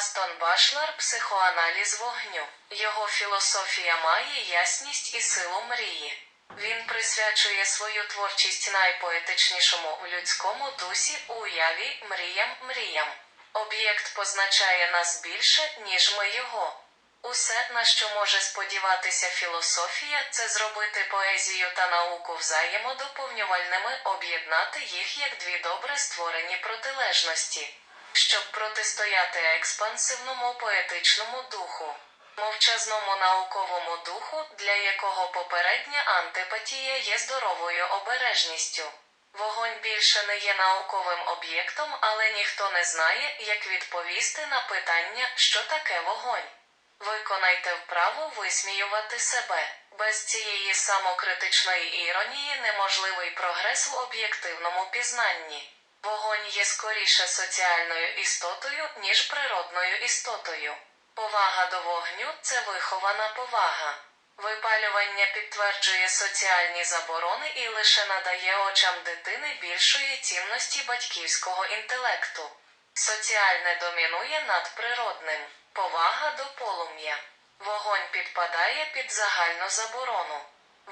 Гастон Башлер Психоаналіз вогню. Його філософія має ясність і силу мрії. Він присвячує свою творчість найпоетичнішому в людському дусі, уяві, мріям, мріям. Об'єкт позначає нас більше, ніж ми його. Усе, на що може сподіватися філософія, це зробити поезію та науку взаємодоповнювальними, об'єднати їх як дві добре створені протилежності, щоб протистояти експансивному поетичному духу, мовчазному науковому духу, для якого попередня антипатія є здоровою обережністю. Вогонь більше не є науковим об'єктом, але ніхто не знає, як відповісти на питання, що таке вогонь. Виконайте вправу висміювати себе. Без цієї самокритичної іронії неможливий прогрес в об'єктивному пізнанні. Вогонь є скоріше соціальною істотою, ніж природною істотою. Повага до вогню це вихована повага. Випалювання підтверджує соціальні заборони і лише надає очам дитини більшої цінності батьківського інтелекту. Соціальне домінує над природним. Повага до полум'я. Вогонь підпадає під загальну заборону.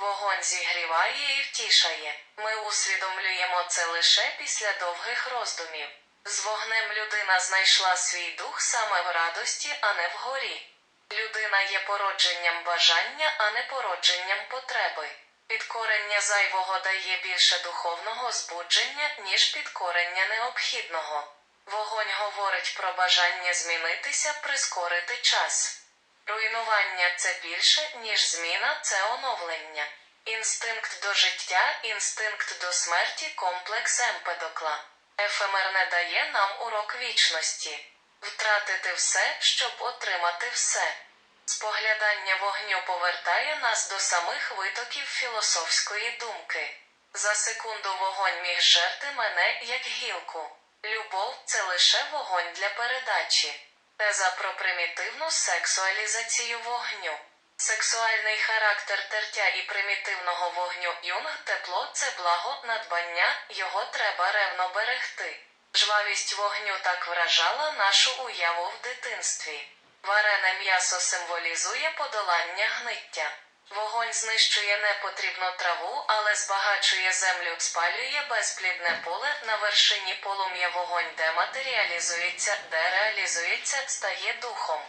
Вогонь зігріває і втішає. Ми усвідомлюємо це лише після довгих роздумів. З вогнем людина знайшла свій дух саме в радості, а не вгорі. Людина є породженням бажання, а не породженням потреби. Підкорення зайвого дає більше духовного збудження, ніж підкорення необхідного. Вогонь говорить про бажання змінитися, прискорити час. Руйнування це більше, ніж зміна, це оновлення. Інстинкт до життя, інстинкт до смерті, комплекс Емпедокла. Ефемер не дає нам урок вічності. Втратити все, щоб отримати все. Споглядання вогню повертає нас до самих витоків філософської думки. За секунду вогонь міг жерти мене як гілку. Любов це лише вогонь для передачі. Теза про примітивну сексуалізацію вогню. Сексуальний характер тертя і примітивного вогню юнг тепло це благо надбання, його треба ревно берегти. Жвавість вогню так вражала нашу уяву в дитинстві. Варене м'ясо символізує подолання гниття. Вогонь знищує непотрібну траву, але збагачує землю, спалює безплідне поле на вершині полум'я вогонь дематеріалізується, де реалізується, стає духом.